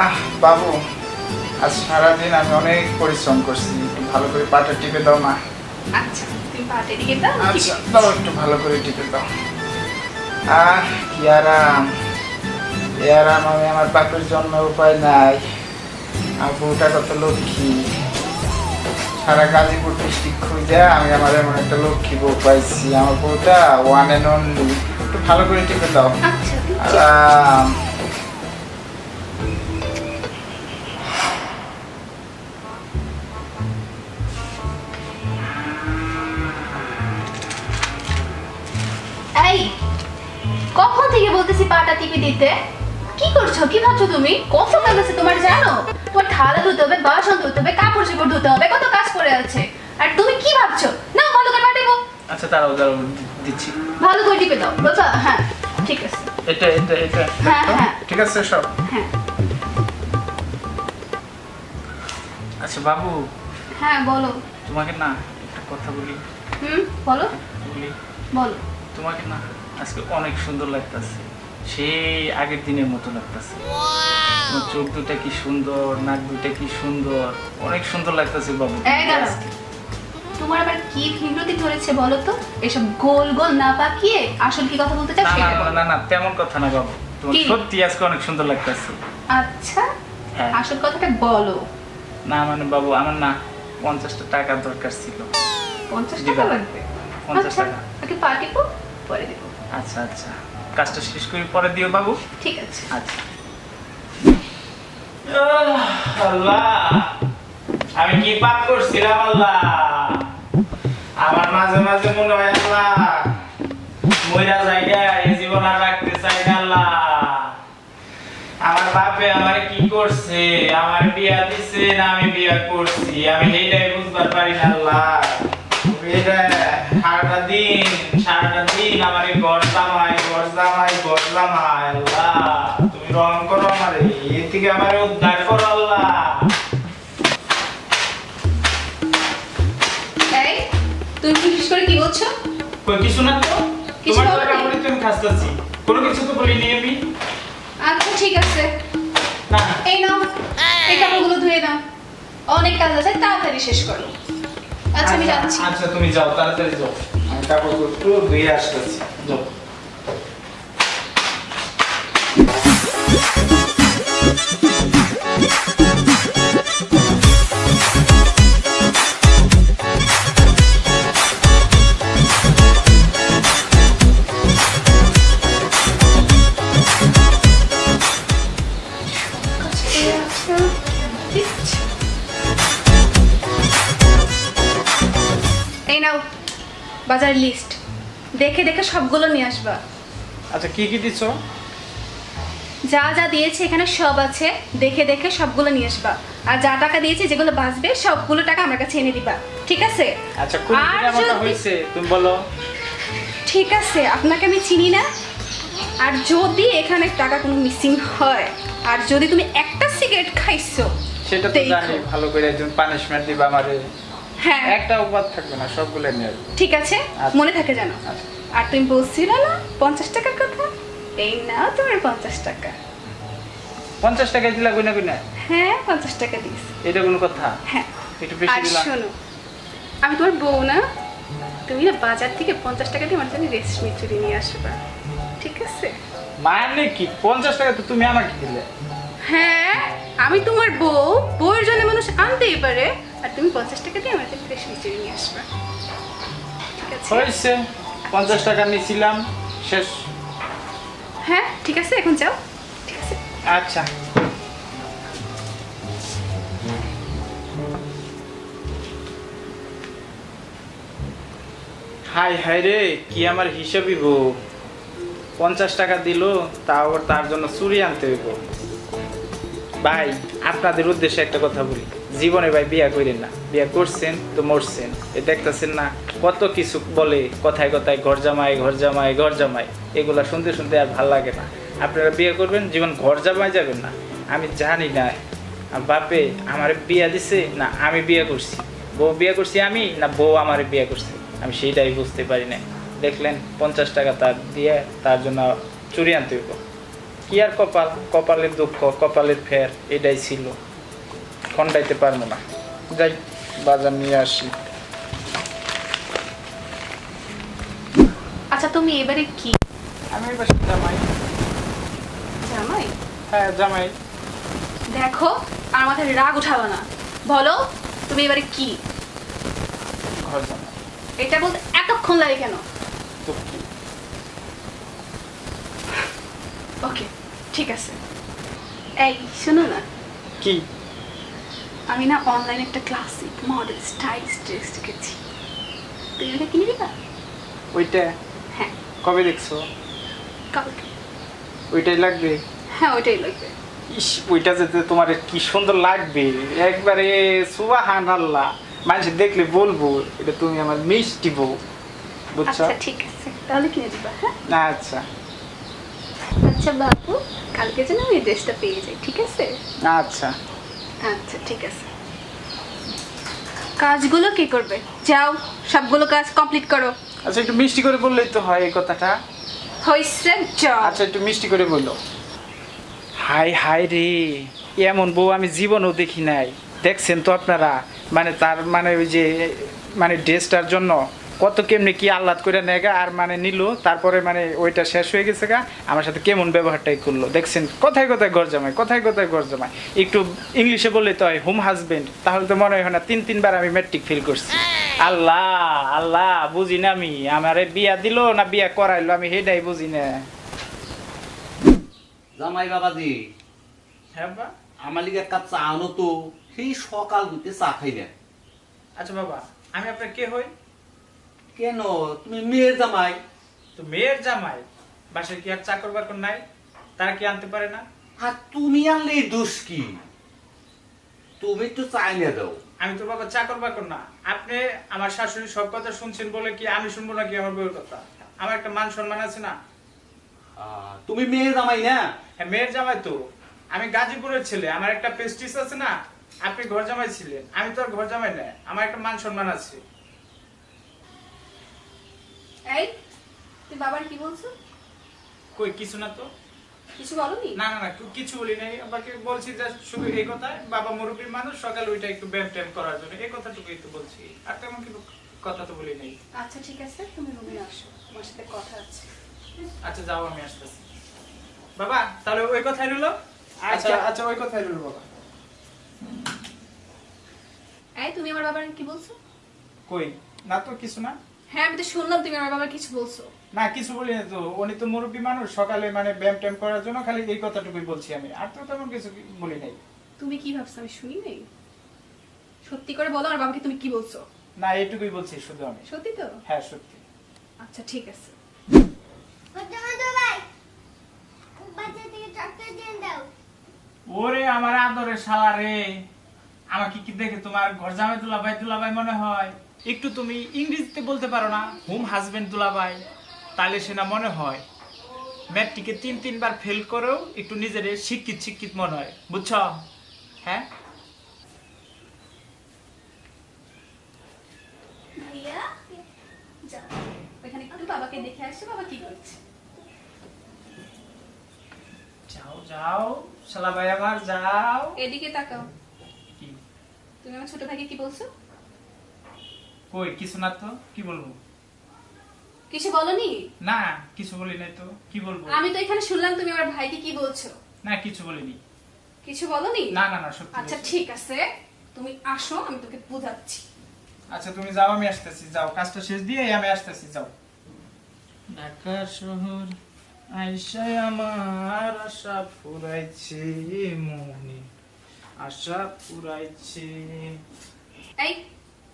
আহ বাবু আজ সারাদিন আমি অনেক পরিশ্রম করছি। একটু ভালো করে পাটা টিপে দাও না আচ্ছা তুমি পাটে দিকে দাও আচ্ছা দাও একটু ভালো করে টিপে দাও। আহ কি আরাম। এ আরাম আমি আমার বাপের উপায় নাই। আমার বউটা কত লক্ষ্মী। সারা গাজীপুর ডিস্ট্রিক্ট খুঁজে আমি আমার এমন একটা লক্ষ্মী বউ পাইছি। আমার বউটা ওয়ান অ্যান্ড অনলি একটু ভালো করে টিপে দাও। আচ্ছা আরাম। থেকে বলতেছি পাটা টিপে দিতে। কি করছ? কি ভাবছ তুমি? কত কাজ আছে তোমার জানো? তোমার থালা ধুতে হবে বাসন ধুতে হবে কাপড় চোপড় ধুতে হবে কত কাজ করে আছে। আর তুমি কি ভাবছ? না ভালো করে পাঠাবো আচ্ছা দাঁড়াও দাঁড়াও দিচ্ছি। ভালো করে টিপে দাও। বাবা হ্যাঁ ঠিক আছে। এটা এটা এটা। হ্যাঁ, হ্যাঁ। ঠিক আছে সব। হ্যাঁ। আচ্ছা বাবু। হ্যাঁ বলো। তোমাকে না একটা কথা বলি। হুম বলো। বলি। বলো। তোমাকে না আজকে অনেক সুন্দর লাগতেছে। সেই আগের দিনের মতো লাগতেছে। চোখ দুটা কি সুন্দর নাক দুটা কি সুন্দর অনেক সুন্দর লাগতেছে বাবু। এই তোমার আবার কি বিরতি ধরেছে বলো তো? এসব গোল গোল না পাকিয়ে আসল কি কথা বলতে চাও না না না, বলো। না না তেমন কথা না বাবু। তোমার সত্যি আজকে অনেক সুন্দর লাগতেছে। আচ্ছা। হ্যাঁ। আসল কথাটা বলো। না মানে বাবু আমার না পঞ্চাশটা টাকার দরকার ছিল। পঞ্চাশ টাকা লাগবে? পঞ্চাশ আচ্ছা টাকা। ওকে পাঠিয়ে পরে দেবো। আচ্ছা আচ্ছা। কাজটা শেষ করে পরে দিও বাবু। ঠিক আছে। আচ্ছা। আল্লাহ। আমি কি পাপ করছিলাম আল্লাহ? আমার মাঝে মাঝে মনে হয় আল্লাহ মইরা জায়গা এই জীবন আর রাখতে চাই না আল্লাহ। আমার বাপে আমার কি করছে? আমার বিয়া দিছে না আমি বিয়া করছি? আমি এইটাই বুঝবার পারি না আল্লাহ। আমার এই ঘর জামাই ঘর জামাই ঘর জামাই আল্লাহ। তুমি রং করো আমার এই থেকে আমার উদ্ধার করো আল্লাহ। এই তুমি বিশেষ করে কি বলছো? কই কিছু না তো। তোমার বলে তুমি খাসতাছি। কোনো কিছু তো বলিনি আমি। আচ্ছা ঠিক আছে। না। এই নাও এই কাপড়গুলো ধুয়ে নাও। অনেক কাজ আছে তাড়াতাড়ি শেষ করো। আচ্ছা আমি যাচ্ছি। আচ্ছা তুমি যাও তাড়াতাড়ি যাও। আমি কাপড় একটু ধুয়ে আসতেছি যাও এই নাও বাজার লিস্ট দেখে দেখে সবগুলো নিয়ে আসবা। আচ্ছা কি কি দিছো যা যা দিয়েছে এখানে সব আছে। দেখে দেখে সবগুলো নিয়ে আসবা। আর যা টাকা দিয়েছে যেগুলো বাঁচবে সবগুলো টাকা আমার কাছে এনে দিবা। ঠিক আছে? আচ্ছা কোন আর যদি- হয়েছে তুমি বলো। ঠিক আছে আপনাকে আমি চিনি না। আর যদি এখানে টাকা কোনো মিসিং হয় আর যদি তুমি একটা সিগারেট খাইছো সেটা তো দেখো। জানি ভালো করে একজন পানিশমেন্ট দিবা আমারে। হ্যাঁ। একটা উপাদ থাকবে না সবগুলো নিয়ে আসব। ঠিক আছে আচ্ছা। মনে থাকে জানো আচ্ছা। আর তুমি বলছিলে না পঞ্চাশ টাকার কথা? এই নাও তোমার পঞ্চাশ টাকা। পঞ্চাশ টাকা দিলা কইনা কইনা হ্যাঁ পঞ্চাশ টাকা দিস এটা কোনো কথা? হ্যাঁ। একটু বেশি দিলাম শোনো আমি তোমার বউ না তুমি না বাজার থেকে পঞ্চাশ টাকা দিয়ে আমার জন্য রেশমি চুরি নিয়ে আসবা। ঠিক আছে? মানে কি পঞ্চাশ টাকা তো তুমি আমাকে দিলে। হ্যাঁ আমি তোমার বউ বউয়ের জন্য মানুষ আনতেই পারে। আর তুমি পঞ্চাশ টাকা দিয়ে জন্য রেশমি চুরি নিয়ে আসবা। ঠিক আছে? হয়েছে। পঞ্চাশ টাকা নিয়েছিলাম শেষ। হ্যাঁ ঠিক আছে এখন যাও। ঠিক আছে। আচ্ছা। হাই হাই রে কি আমার হিসাবই গো? পঞ্চাশ টাকা দিল তাও তার জন্য চুরি আনতে হইব। ভাই আপনাদের উদ্দেশ্যে একটা কথা বলি। জীবনে ভাই বিয়া করেন না। বিয়া করছেন তো মরছেন। এ দেখতেছেন না কত কিছু বলে, কথায় কথায় ঘর জামাই ঘর জামাই ঘর জামাই এগুলা শুনতে শুনতে আর ভালো লাগে না। আপনারা বিয়ে করবেন, জীবন ঘর জামাই যাবেন না। আমি জানি না, বাপে আমার বিয়া দিছে না আমি বিয়ে করছি। বউ বিয়ে করছি আমি না বউ আমার বিয়ে করছে? আমি সেইটাই বুঝতে পারি না দেখলেন পঞ্চাশ টাকা তার দিয়ে তার জন্য চুরি আনতে হইব। কি আর কপাল? কপালের দুঃখ, কপালের ফের, এটাই ছিল। খন্ডাইতে পারব না। যাই বাজার নিয়ে আসি। আচ্ছা তুমি এবারে কি? আমি এবার জামাই। জামাই? হ্যাঁ জামাই। দেখো আর মাথায় রাগ উঠাবে না। বলো তুমি এবারে কি? ঘর জামাই। এটা বলতে এতক্ষণ লাগে কেন? ওকে ঠিক আছে। এই শোনো না। কি? আমি না অনলাইনে একটা ক্লাসিক মডেল স্টাইল ড্রেস দেখেছি। তুই এটা কিনে দিবা? ওইটা? হ্যাঁ। কবে দেখছ? কালকে। ওইটাই লাগবে? হ্যাঁ ওইটাই লাগবে। ইস ওইটা যেতে তোমার কি সুন্দর লাগবে। একবারে সুবাহান আল্লাহ মানুষ দেখলে বলব এটা তুমি আমার মিষ্টি বউ। বুঝছ? আচ্ছা ঠিক আছে। তাহলে কিনে দিবা হ্যাঁ? না আচ্ছা। আচ্ছা বাবু কালকে যেন আমি ড্রেসটা পেয়ে যাই ঠিক আছে? আচ্ছা। আচ্ছা ঠিক আছে। কাজগুলো কি করবে? যাও সবগুলো কাজ কমপ্লিট করো। আচ্ছা একটু মিষ্টি করে বললেই তো হয় এই কথাটা। হয়েছে যাও আচ্ছা একটু মিষ্টি করে বলল হাই হাই রে এমন বউ আমি জীবনও দেখি নাই। দেখছেন তো আপনারা? মানে তার মানে ওই যে মানে ড্রেসটার জন্য। কত কেমনি কি আহ্লাদ করে নেগা আর মানে নিল তারপরে মানে ওইটা শেষ হয়ে গেছে গা আমার সাথে কেমন ব্যবহারটাই করল। দেখছেন কোথায় কোথায় ঘর জামাই কোথায় কোথায় ঘর জামাই একটু ইংলিশে বললে তো হয় হোম হাজবেন্ড তাহলে তো মনে হয় না তিন তিনবার আমি ম্যাট্রিক ফিল করছি। আল্লাহ আল্লাহ বুঝি না আমি আমারে বিয়া দিল না বিয়া করাইলো আমি সেটাই বুঝি না। জামাই বাবাজি। হ্যাঁ বা আমার লিগে একটা চা আনো তো সেই সকাল হইতে চা খাইলেন আচ্ছা বাবা আমি আপনার কে হই? কেন? তুমি মেয়ের জামাই। তো মেয়ের জামাই? বাসায় কি আর চাকর বাকর নাই? তারা কি আনতে পারে না? আর তুমি আনলে দোষ কি? তুমি তো চাই না দাও। আমি তো বাবা চাকর বাকর না। আপনি আমার শাশুড়ি সব কথা শুনছেন বলে কি আমি শুনব নাকি আমার বউয়ের কথা? আমার একটা মান সম্মান আছে না? তুমি মেয়ের জামাই না? হ্যাঁ মেয়ের জামাই তো। আমি গাজীপুরের ছেলে আমার একটা পেস্টিস আছে না? আপনি ঘর জামাই ছিলেন। আমি তো আর ঘর জামাই না আমার একটা মান সম্মান আছে। এই তুই বাবার কি বলছো? কই কিছু না তো। কিছু বলনি? না না না কিছু বলি নাই। আমাকে বলছি যে শুধু এই কথায় বাবা মানুষ সকালে ওইটা একটু ব্যায়াম ট্যাম করার জন্য। এই কথাটুকুই তো বলছি। আর তেমন কিন্তু কথা তো বলি নাই। আচ্ছা ঠিক আছে তুমি রুমে আসো। তোমার সাথে কথা আছে। আচ্ছা যাও আমি আসতেছি। বাবা তাহলে ওই কথাই রইল? আচ্ছা। আচ্ছা ওই কথাই রইল বাবা। এই তুমি আমার বাবার কি বলছো? কই? না তো কিছু না। হ্যাঁ আমি তো শুনলাম তুমি আমার বাবার কিছু বলছো। না কিছু বলি না তো। উনি তো মুরব্বী মানুষ সকালে মানে ব্যায়াম ট্যাম করার জন্য খালি এই কথাটুকুই বলছি আমি। আর তো তেমন কিছু বলি নাই। তুমি কি ভাবছ আমি শুনি নাই? সত্যি করে বলো আর বাবাকে তুমি কি বলছো? না এইটুকুই বলছি শুধু আমি। সত্যি তো? হ্যাঁ সত্যি। আচ্ছা ঠিক আছে। ওরে আমার আদরের শালা রে। আমাকে কি দেখে তোমার ঘর জামাই দুলাভাই দুলাভাই মনে হয়? একটু তুমি ইংরেজিতে বলতে পারো না হোম হাজবেন্ড দুলাভাই? তাহলে সে না মনে হয়। ম্যাট্রিকে তিন তিনবার ফেল করেও একটু নিজের শিক্ষিত শিক্ষিত মনে হয় বুঝছ? হ্যাঁ? যাও। ওইখানে একটু বাবাকে দেখে আসো বাবা কি করছে? যাও যাও শালা ভাই আমার যাও। এদিকে তাকাও। তুমি আমার ছোট ভাইকে কি বলছো? কই কিছু না তো কি বলব? কিছু বলনি? না কিছু বলি নাই তো কি বলব? আমি তো এখানে শুনলাম তুমি আমার ভাইকে কি বলছো। না কিছু বলিনি। কিছু বলনি? না না না সত্যি আচ্ছা ঠিক আছে। তুমি আসো আমি তোকে বোঝাচ্ছি। আচ্ছা তুমি যাও আমি আসতেছি যাও। কাজটা শেষ দিয়ে আমি আসতেছি যাও। ঢাকা শহর আইসায় আমার আশা ফুরাইছে মনে। আশা ফুরাইছে এই,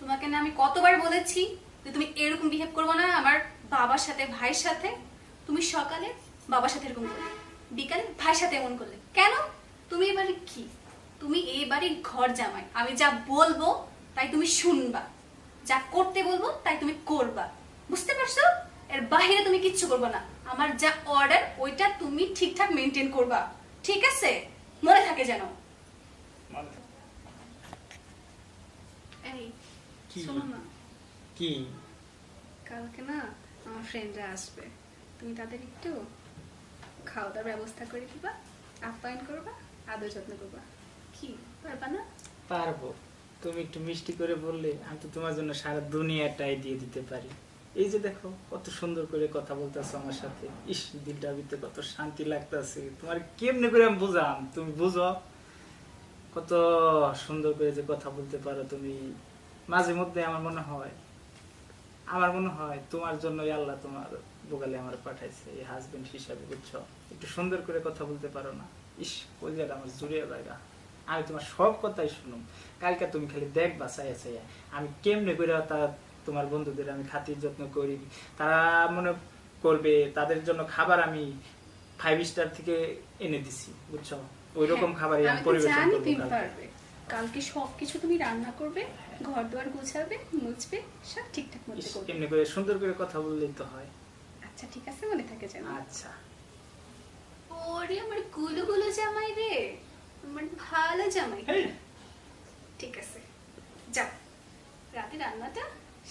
তোমাকে না আমি কতবার বলেছি যে তুমি এরকম বিহেভ করবে না আমার বাবার সাথে, ভাইয়ের সাথে। তুমি সকালে বাবার সাথে এরকম করলে, বিকালে ভাইয়ের সাথে এমন করলে। কেন? তুমি এবারে কি? তুমি এই বাড়ির ঘর জামাই। আমি যা বলব তাই তুমি শুনবা। যা করতে বলব তাই তুমি করবা। বুঝতে পারছ? এর বাইরে তুমি কিচ্ছু করবে না। আমার যা অর্ডার ওইটা তুমি ঠিকঠাক মেনটেন করবা। ঠিক আছে? মনে থাকে যেন। এই কি? শোনো না কি কালকে না আমার ফ্রেন্ডরা আসবে তুমি তাদের একটু খাওয়া দাওয়ার ব্যবস্থা করে দিবা আপ্যায়ন করবা আদর যত্ন করবা কি পারবা না পারব তুমি একটু মিষ্টি করে বললে আমি তো তোমার জন্য সারা দুনিয়াটাই দিয়ে দিতে পারি। এই যে দেখো কত সুন্দর করে কথা বলতেছো আমার সাথে। ইস ভিতরে কত শান্তি লাগতেছে। তোমার কেমনে করে আমি বুঝাম? তুমি বুঝো? কত সুন্দর করে যে কথা বলতে পারো তুমি। মাঝে মধ্যে আমার মনে হয়, আমার মনে হয় তোমার জন্যই আল্লাহ তোমার বোকালে আমার পাঠাইছে, এই হাজবেন্ড হিসাবে, বুঝছ? একটু সুন্দর করে কথা বলতে পারো না। ইস কলিজাটা আমার জুড়িয়ে জায়গা। আমি তোমার সব কথাই শুনুম। কালকে তুমি খালি দেখবা চাইয়া চাইয়া আমি কেমনে করে তা তোমার বন্ধুদের আমি খাতির যত্ন করি। তারা মনে করবে, তাদের জন্য খাবার আমি ফাইভ স্টার থেকে এনে দিছি, বুঝছ? ওই রকম খাবারই আমি হ্যাঁ, পরিবেশন জানি তুমি পারবে। কালকে সব কিছু তুমি রান্না করবে ঘর দুয়ার গুছাবে মুছবে সব ঠিকঠাক মতো করবে। এমনি করে সুন্দর করে কথা বললেই তো হয়। আচ্ছা ঠিক আছে মনে থাকে যেন। আচ্ছা। ওরে আমারগুলো গুলো জামাই রে আমার ভালো জামাই। ঠিক আছে যা রাতে রান্নাটা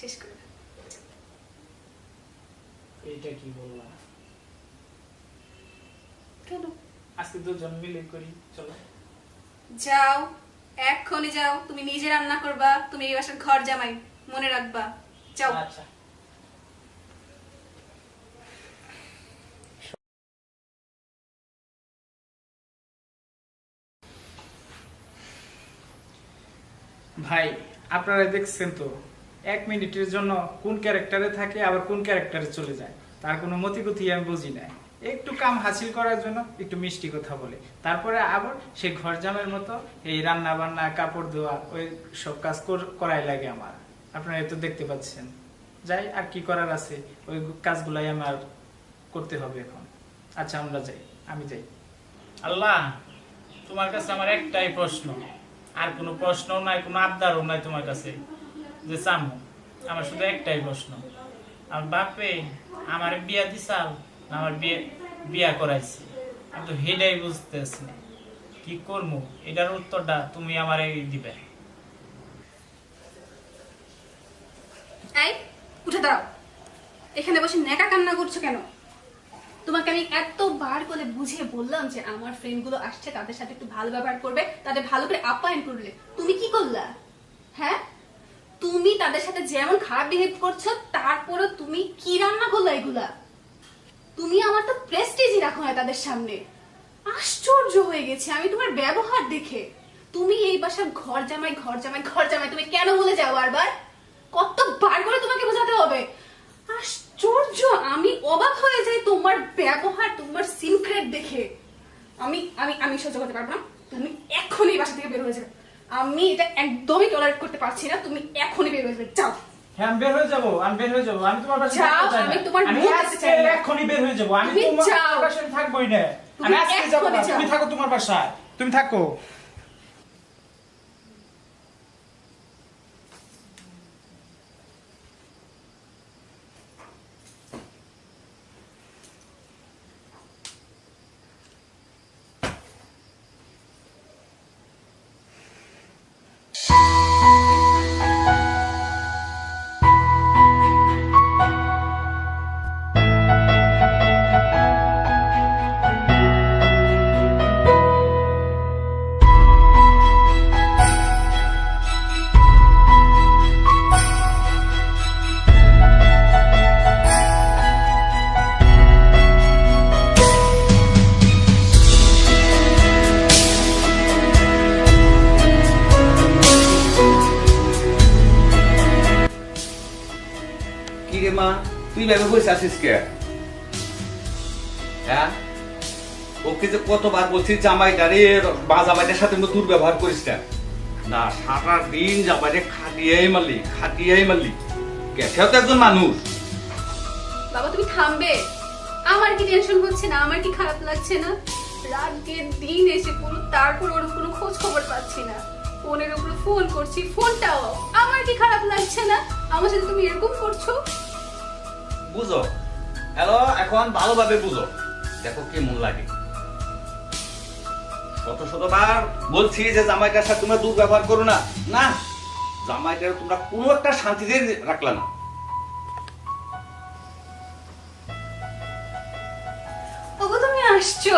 শেষ করে দাও। যাও। কি বললাম কেন আজকে দুজন মিলে করি চলো। যাও এক্ষুনি যাও তুমি নিজে রান্না করবা তুমি এই বাসার ঘর জামাই মনে রাখবা। যাও। আচ্ছা। ভাই আপনারা দেখছেন তো এক মিনিটের জন্য কোন ক্যারেক্টারে থাকে আবার কোন ক্যারেক্টারে চলে যায়। তার কোনো মতিগতি আমি বুঝি না একটু কাম হাসিল করার জন্য একটু মিষ্টি কথা বলে। তারপরে আবার সে ঘর জামের মতো এই রান্না বান্না কাপড় ধোয়া, ওই সব কাজ করাই লাগে আমার। আপনারা তো দেখতে পাচ্ছেন। যাই, আর কি করার আছে? ওই কাজগুলাই আমার করতে হবে এখন। আচ্ছা আমরা যাই। আমি যাই। আল্লাহ, তোমার কাছে আমার একটাই প্রশ্ন। আর কোনো প্রশ্ন নাই, কোনো আবদারও নাই তোমার কাছে। যে চামু, আমার শুধু একটাই প্রশ্ন। আমার বাপে আমার বিয়া দিছাল আমার বিয়ে বিয়া করাইছে। আমি তো হেডাই বুঝতেছি না। কি করব এটার উত্তরটা তুমি আমার দিবে। এই, উঠে দাঁড়াও। এখানে বসে নেকা কান্না করছ কেন? তোমাকে আমি এতবার করে বুঝিয়ে বললাম যে আমার ফ্রেন্ডগুলো আসছে, তাদের সাথে একটু ভালো ব্যবহার করবে, তাদের ভালো করে আপ্যায়ন করলে। তুমি কি করলা? হ্যাঁ? তুমি তাদের সাথে যেমন খারাপ বিহেভ করছ তারপরে তুমি কি রান্না করলা এগুলা? তুমি আমার তো প্রেস্টিজই রাখো না তাদের সামনে। আশ্চর্য হয়ে গেছে আমি তোমার ব্যবহার দেখে। তুমি এই বাসার ঘর জামাই ঘর জামাই ঘর জামাই, তুমি কেন বলে যাও বারবার? কতবার করে তোমাকে বোঝাতে হবে। আশ্চর্য, আমি অবাক হয়ে যাই তোমার ব্যবহার, তোমার সিনক্রেট দেখে। আমি আমি আমি সহ্য করতে পারব না। তুমি এখনই বাসা থেকে বের হয়ে যাবে। আমি এটা একদমই টলারেট করতে পারছি না। তুমি এখনই বের হয়ে যাবে। যাও। হ্যাঁ বের হয়ে যাব আমি বের হয়ে যাব। আমি তোমার যাও। আমি মুখ আজকে বের হয়ে যাব। আমি তোমার থাকবোই না। আমি আজকে যাব তুমি থাকো তোমার বাসায়। তুমি থাকো। মা হ্যাঁ? যে কতবার বলছি, জামাইটা রে বা জামাইটার সাথে দুর্ব্যবহার করিস না। না সারা দিন জামাইটা খাটিয়েই মারলি খাটিয়েই মারলি। কে তো একজন মানুষ। বাবা, তুমি থামবে। আমার কি টেনশন হচ্ছে না? আমার কি খারাপ লাগছে না? রাত দিয়ে দিন এসে পুরো তারপর ওর কোনো খোঁজ খবর পাচ্ছি না। ফোনের উপরে ফোন করছি ফোনটাও আমার কি খারাপ লাগছে না? আমার সাথে তুমি এরকম করছ? বুঝো? হ্যালো, এখন ভালোভাবে বুঝো। দেখো কেমন লাগে। শত শতবার বলছি যে জামাইটার সাথে তোমরা দুর্ব্যবহার করো না। না জামাইটার তোমরা কোনো একটা শান্তিতে রাখলা না। আসছো।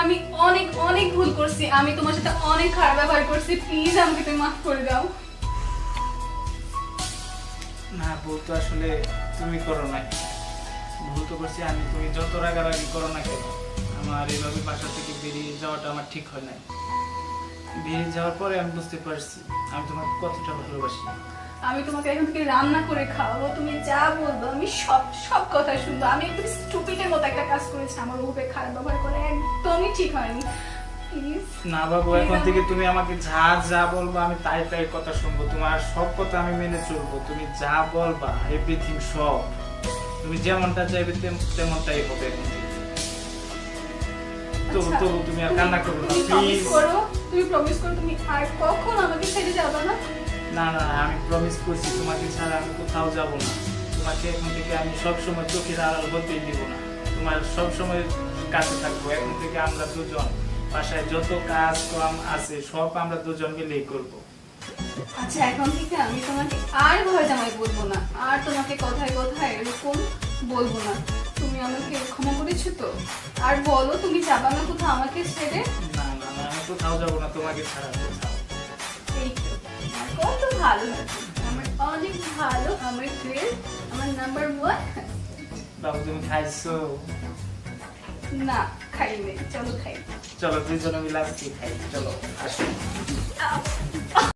আমি অনেক অনেক ভুল করছি। আমি তোমার সাথে অনেক খারাপ ব্যবহার করছি। প্লিজ আমাকে তুমি মাফ করে দাও। না ভুল তো আসলে তুমি করো নাই। ভুল তো করছি আমি, তুমি যত রাগারাগি করো না কেন, আমার এইভাবে বাসা থেকে বেরিয়ে যাওয়াটা আমার ঠিক হয় নাই। বেরিয়ে যাওয়ার পরে আমি বুঝতে পারছি, আমি তোমাকে কতটা ভালোবাসি। আমি তোমাকে এখন থেকে রান্না করে খাওয়াবো, তুমি যা বলব আমি সব সব কথা শুনব। আমি একদম স্টুপিডের মতো একটা কাজ করেছি, আমার উপরে খারাপ ব্যবহার করে একদমই ঠিক হয়নি। না বাবু এখন থেকে তুমি আমাকে যা যা বলব আমি তাই তাই কথা শুনব। তোমার সব কথা আমি মেনে চলবো। তুমি যা বলবা এভরিথিং সব। তুমি যেমনটা চাইবে তেমনটাই হবে এখন থেকে। তবু আচ্ছা, তবু তুমি আর কান্না করো না প্লিজ করো তুমি প্রমিস করো তুমি আর কখন আমাকে ছেড়ে যাবে না? না না না, আমি প্রমিস করছি তোমাকে ছাড়া আমি কোথাও যাব না। তোমাকে এখন থেকে আমি সব সময় চোখের আড়াল হতেই দিব না। তোমার সব সময় কাছে থাকব এখন থেকে আমরা দুজন। বাসায় যত কাজ কম আছে সব আমরা দুজন মিলেই করব। আচ্ছা এখন থেকে আমি তোমাকে আর ঘর জামাই বলব না। আর তোমাকে কথায় কথায় এরকম বলব না। তুমি আমাকে ক্ষমা করেছ তো? আর বলো তুমি যাবা না কোথাও আমাকে ছেড়ে? না না না আমি কোথাও যাব না তোমাকে ছাড়া কোথাও। এই তো। কত ভালো আমার অনেক ভালো আমার গ্রেড আমার নাম্বার ওয়ান বাবু তুমি খাইছো? না খাই নেই চলো খাই। চলো দুইজনে মিলে আজকে খাই চলো আসো!